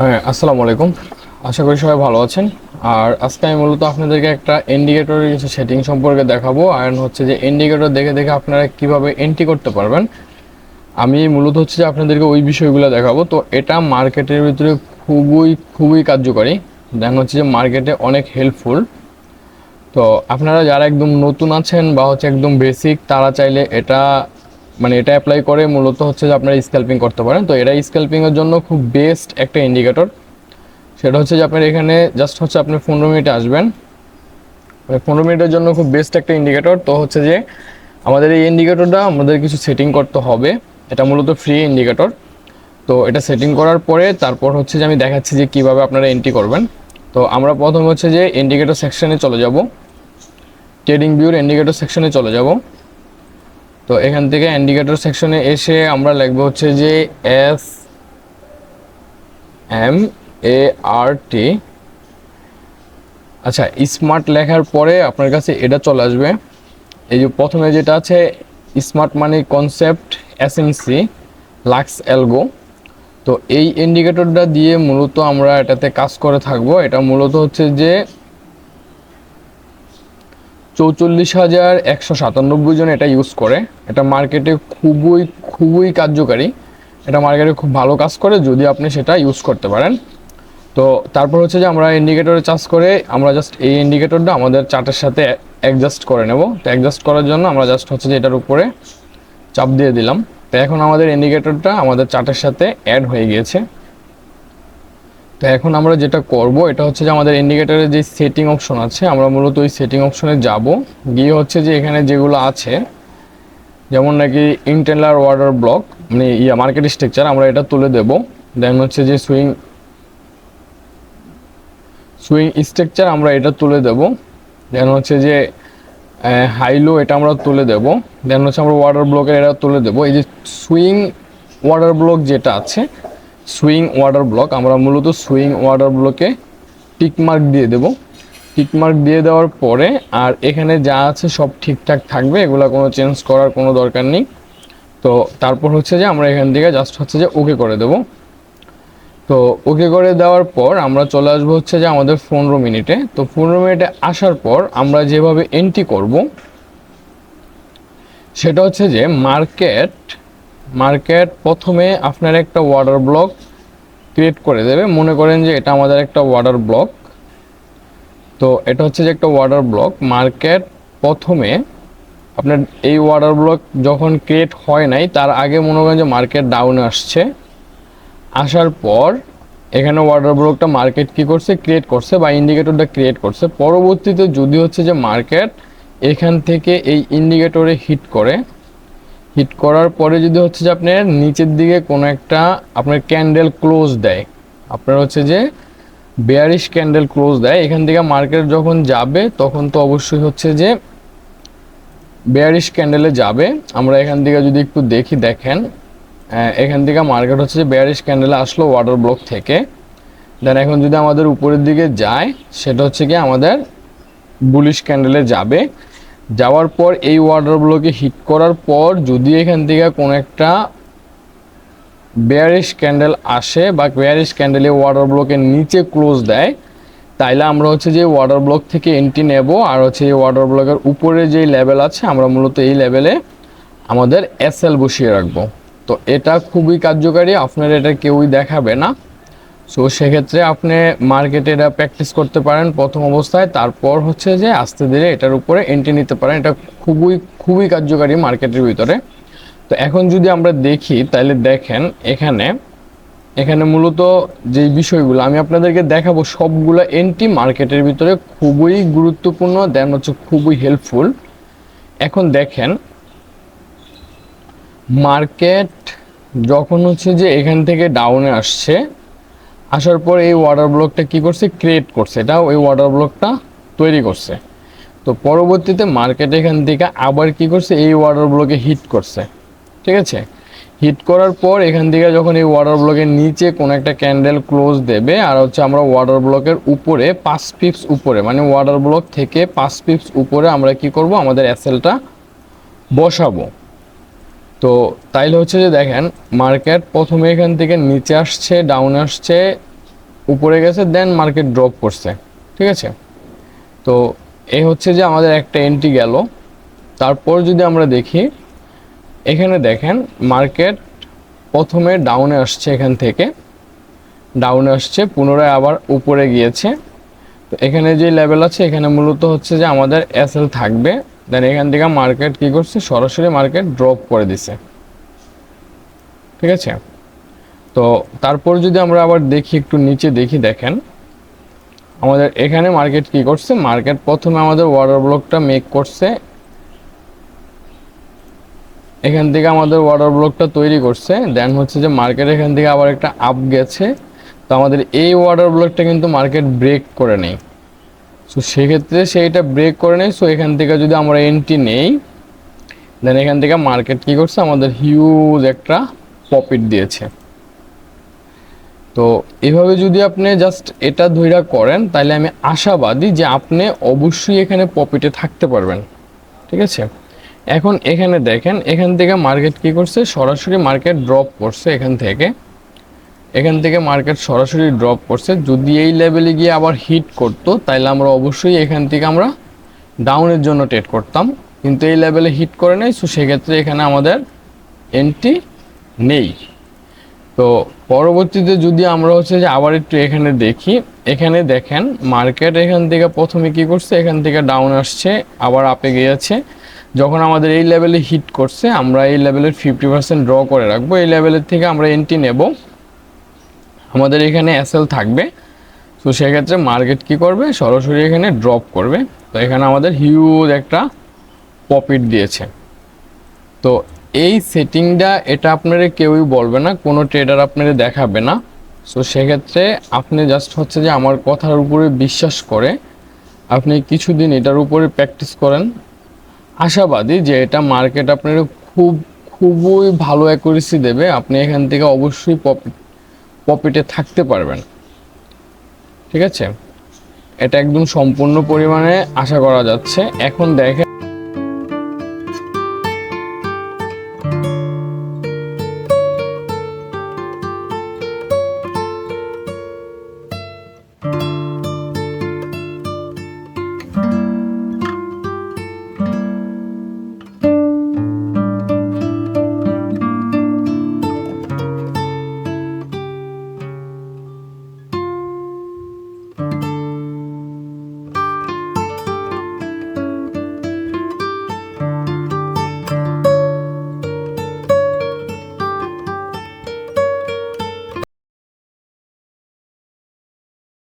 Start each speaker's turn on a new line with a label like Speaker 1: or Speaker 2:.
Speaker 1: হ্যাঁ আসসালামু আলাইকুম। আশা করি সবাই ভালো আছেন। আর আজকে আমি মূলত আপনাদেরকে একটা ইন্ডিকেটরের কিছু সেটিং সম্পর্কে দেখাবো। আর হচ্ছে যে ইন্ডিকেটর দেখে দেখে আপনারা কীভাবে এন্ট্রি করতে পারবেন। আমি মূলত হচ্ছে যে আপনাদেরকে ওই বিষয়গুলো দেখাবো। তো এটা মার্কেটের ভিতরে খুবই খুবই কার্যকরী। দেন হচ্ছে যে মার্কেটে অনেক হেল্পফুল তো আপনারা যারা একদম নতুন আছেন বা হচ্ছে একদম বেসিক তারা চাইলে এটা মানে এটা অ্যাপ্লাই করে মূলত হচ্ছে যে আপনারা স্ক্যাল্পিং করতে পারেন। তো এটা স্ক্যাল্পিংয়ের জন্য খুব বেস্ট একটা ইন্ডিকেটর সেটা হচ্ছে যে আপনার এখানে জাস্ট হচ্ছে আপনি পনেরো মিনিটে আসবেন। মানে পনেরো মিনিটের জন্য খুব বেস্ট একটা ইন্ডিকেটর তো হচ্ছে যে আমাদের এই ইন্ডিকেটরটা আমাদের কিছু সেটিং করতে হবে। এটা মূলত ফ্রি ইন্ডিকেটর তো এটা সেটিং করার পরে তারপর হচ্ছে যে আমি দেখাচ্ছি যে কীভাবে আপনারা এন্ট্রি করবেন। তো আমরা প্রথম হচ্ছে যে ইন্ডিকেটর সেকশনে চলে যাব। ট্রেডিং ভিউর ইন্ডিকেটর সেকশনে চলে যাব। তো এখান থেকে ইন্ডিকেটর সেকশনে এসে আমরা লিখব হচ্ছে যে এস এম এ আর টি আচ্ছা স্মার্ট লেখার পরে আপনার কাছে এটা চলে আসবে। এই যে প্রথমে যেটা আছে smart money concept SMC Lux algo তো এই ইন্ডিকেটরটা দিয়ে মূলত আমরা এটাতে কাজ করে থাকব। এটা মূলত হচ্ছে যে চৌচল্লিশ হাজার একশো সাতানব্বই জন এটা ইউজ করে। এটা মার্কেটে খুবই খুবই কার্যকারী। এটা মার্কেটে খুব ভালো কাজ করে, যদি আপনি সেটা ইউজ করতে পারেন। তো তারপর হচ্ছে যে আমরা ইন্ডিকেটরে চার্জ করে, আমরা জাস্ট এই ইন্ডিকেটরটা আমাদের চার্টের সাথে অ্যাডজাস্ট করে নেব। তো অ্যাডজাস্ট করার জন্য আমরা জাস্ট হচ্ছে যে এটার উপরে চাপ দিয়ে দিলাম। তো এখন আমাদের ইন্ডিকেটরটা আমাদের চার্টের সাথে অ্যাড হয়ে গিয়েছে। তো এখন আমরা যেটা করব, এটা হচ্ছে যে আমাদের ইন্ডিকেটরের যে সেটিং অপশন আছে, আমরা মূলত ওই সেটিং অপশনে যাব। গিয়ে হচ্ছে যে এখানে যেগুলো আছে, যেমন নাকি ইন্টেলার ওয়ার্ডার ব্লক মানে ইয়া মার্কেট স্ট্রাকচার আমরা এটা তুলে দেব। দেন হচ্ছে যে সুইং সুইং স্ট্রাকচার আমরা এটা তুলে দেব। দেন হচ্ছে যে হাইলো এটা আমরা তুলে দেব। দেন হচ্ছে আমরা ওয়াটার ব্লকের এটা তুলে দেব। এই যে সুইং ওয়াটার ব্লক যেটা আছে সুইং ওয়াটার ব্লক, আমরা মূলত সুইং ওয়াটার ব্লকে টিকমার্ক দিয়ে দেব। টিকমার্ক দিয়ে দেওয়ার পরে আর এখানে যা আছে সব ঠিকঠাক থাকবে, এগুলো কোনো চেঞ্জ করার কোনো দরকার নেই। তো তারপর হচ্ছে যে আমরা এখান থেকে জাস্ট হচ্ছে যে ওকে করে দেব। তো ওকে করে দেওয়ার পর আমরা চলে আসব হচ্ছে যে আমাদের পনেরো মিনিটে। তো পনেরো মিনিটে আসার পর আমরা যেভাবে এন্ট্রি করব, সেটা হচ্ছে যে মার্কেট মার্কেট প্রথমে আপনার একটা ওয়াটার ব্লক ক্রিয়েট করে দেবে। মনে করেন যে এটা আমাদের একটা ওয়াটার ব্লক তো এটা হচ্ছে যে একটা ওয়াটার ব্লক মার্কেট প্রথমে আপনার এই ওয়াটার ব্লক যখন ক্রিয়েট হয় নাই, তার আগে মনে করেন যে মার্কেট ডাউনে আসছে। আসার পর এখানে ওয়াটার ব্লকটা মার্কেট কি করছে? ক্রিয়েট করছে বা ইন্ডিকেটরটা ক্রিয়েট করছে। পরবর্তীতে যদি হচ্ছে যে মার্কেট এখান থেকে এই ইন্ডিকেটরে হিট করে হিট করার পরে যদি হচ্ছে যে আপনার নিচের দিকে কোনো একটা আপনার ক্যান্ডেল ক্লোজ দেয়, আপনার হচ্ছে যে বেয়ারিশ ক্যান্ডেল ক্লোজ দেয়, এখান থেকে মার্কেট যখন যাবে তখন তো অবশ্যই হচ্ছে যে বেয়ারিশ ক্যান্ডেলে যাবে। আমরা এখান থেকে যদি একটু দেখি, দেখেন এখান থেকে মার্কেট হচ্ছে যে বেয়ারিশ ক্যান্ডেলে আসলো ওয়াটার ব্লক থেকে। দেন এখন যদি আমাদের উপরের দিকে যায়, সেটা হচ্ছে কি আমাদের বুলিশ ক্যান্ডেলে যাবে। যাওয়ার পর এই ওয়াটার ব্লকে হিট করার পর যদি এখান থেকে কোনো একটা বেয়ারিশ ক্যান্ডেল আসে বা বেয়ারিশ ক্যান্ডেলে ওয়াটার ব্লকের নিচে ক্লোজ দেয়, তাইলে আমরা হচ্ছে যে ওয়াটার ব্লক থেকে এন্ট্রি নেব। আর হচ্ছে এই ওয়াটার ব্লকের উপরে যেই লেভেল আছে, আমরা মূলত এই লেভেলে আমাদের এসএল বসিয়ে রাখব। তো এটা খুবই কার্যকারী, আপনারা এটা কেউই দেখাবে না। সো সেক্ষেত্রে আপনি মার্কেটে এটা প্র্যাকটিস করতে পারেন প্রথম অবস্থায়। তারপর হচ্ছে যে আস্তে ধীরে এটার উপরে এন্ট্রি নিতে পারেন। এটা খুবই খুবই কার্যকারী মার্কেটের ভিতরে। তো এখন যদি আমরা দেখি, তাহলে দেখেন এখানে এখানে মূলত যে বিষয়গুলো আমি আপনাদেরকে দেখাবো, সবগুলো এন্ট্রি মার্কেটের ভিতরে খুবই গুরুত্বপূর্ণ দেন হচ্ছে খুবই হেল্পফুল এখন দেখেন মার্কেট যখন হচ্ছে যে এখান থেকে ডাউনে আসছে আসার পর এই ওয়াটার ব্লকটা কি করছে? ক্রিয়েট করছে। এটা ওই ওয়াটার ব্লকটা তৈরি করছে। তো পরবর্তীতে মার্কেট এখান থেকে আবার কি করছে? এই ওয়াটার ব্লকে হিট করছে। ঠিক আছে? হিট করার পর এখান থেকে যখন এই ওয়াটার ব্লকের নিচে কোনো একটা ক্যান্ডেল ক্লোজ দেবে, আর হচ্ছে আমরা ওয়াটার ব্লকের উপরে পাঁচ পিপস উপরে মানে ওয়াটার ব্লক থেকে পাঁচ পিপস উপরে আমরা কি করব? আমাদের অ্যাসেলটা বসাবো। তো তাইলে হচ্ছে যে দেখেন মার্কেট প্রথমে এখান থেকে নিচে আসছে ডাউন আসছে, উপরে গেছে দেন মার্কেট ড্রপ করছে, ঠিক আছে? তো এই হচ্ছে যে আমাদের একটা এন্ট্রি গেল। তারপর যদি আমরা দেখি, এখানে দেখেন মার্কেট প্রথমে ডাউনে আসছে এখান থেকে ডাউনে আসছে, পুনরায় আবার উপরে গিয়েছে। তো এখানে যে লেভেল আছে, এখানে মূলত হচ্ছে যে আমাদের এসএল থাকবে। দেন এখান থেকে মার্কেট কি করছে? সরাসরি মার্কেট ড্রপ করে দিছে। ঠিক আছে? তো তারপর যদি আমরা আবার দেখি, একটু নিচে দেখি, দেখেন। আমাদের এখানে মার্কেট কি করছে? মার্কেট প্রথমে আমাদের ওয়াটার ব্লকটা মেক করছে। এখান থেকে আমাদের ওয়াটার ব্লকটা তৈরি করছে। দেন হচ্ছে যে মার্কেট এখান থেকে আবার একটা আপ গেছে। তো আমাদের এই ওয়াটার ব্লকটা কিন্তু মার্কেট ব্রেক করে নেই। সো সেক্ষেত্রে সেইটা ব্রেক করে নেই। সো এখান থেকে যদি আমরা এন্ট্রি নেই দেন এখান থেকে মার্কেট কি করছে? আমাদের হিউজ একটা প্রফিট দিয়েছে। তো এভাবে যদি আপনি জাস্ট এটা ধৈরা করেন, তাহলে আমি আশাবাদী যে আপনি অবশ্যই এখানে প্রফিটে থাকতে পারবেন। ঠিক আছে? এখন এখানে দেখেন, এখান থেকে মার্কেট কি করছে? সরাসরি মার্কেট ড্রপ করছে এখান থেকে। এখান থেকে মার্কেট সরাসরি ড্রপ করছে। যদি এই লেভেলে গিয়ে আবার হিট করতো তাহলে আমরা অবশ্যই এখান থেকে আমরা ডাউনের জন্য ট্রেড করতাম। কিন্তু এই লেভেলে হিট করে নেই সো সেক্ষেত্রে এখানে আমাদের এন্ট্রি নেই। তো পরবর্তীতে যদি আমরা হচ্ছে যে আবার একটু এখানে দেখি, এখানে দেখেন মার্কেট এখান থেকে প্রথমে কি করছে? এখান থেকে ডাউন আসছে, আবার আপে গিয়েছে। যখন আমাদের এই লেভেলে হিট করছে, আমরা এই লেভেলের ফিফটি পার্সেন্ট ড্র করে রাখব। এই লেভেলের থেকে আমরা এন্ট্রি নেব। আমাদের এখানে এসএল থাকবে। তো সেক্ষেত্রে মার্কেট কি করবে? সরাসরি এখানে ড্রপ করবে। তো এখানে আমাদের হিউজ একটা প্রফিট দিয়েছে। তো এই সেটিংটা এটা আপনারা কেউই বলবে না, কোনো ট্রেডার আপনারা দেখাবে না। সো সেক্ষেত্রে আপনি জাস্ট হচ্ছে যে আমার কথার উপরে বিশ্বাস করে আপনি কিছুদিন এটার উপরে প্র্যাকটিস করেন। আশাবাদী যে এটা মার্কেট আপনার খুব, খুবই ভালো অ্যাকুরেসি দেবে। আপনি এখান থেকে অবশ্যই প্রফিট প্রফিটে থাকতে পারবে না ঠিক আছে? এটা একদম সম্পূর্ণ পরিমাণে আশা করা যাচ্ছে। এখন দেখেন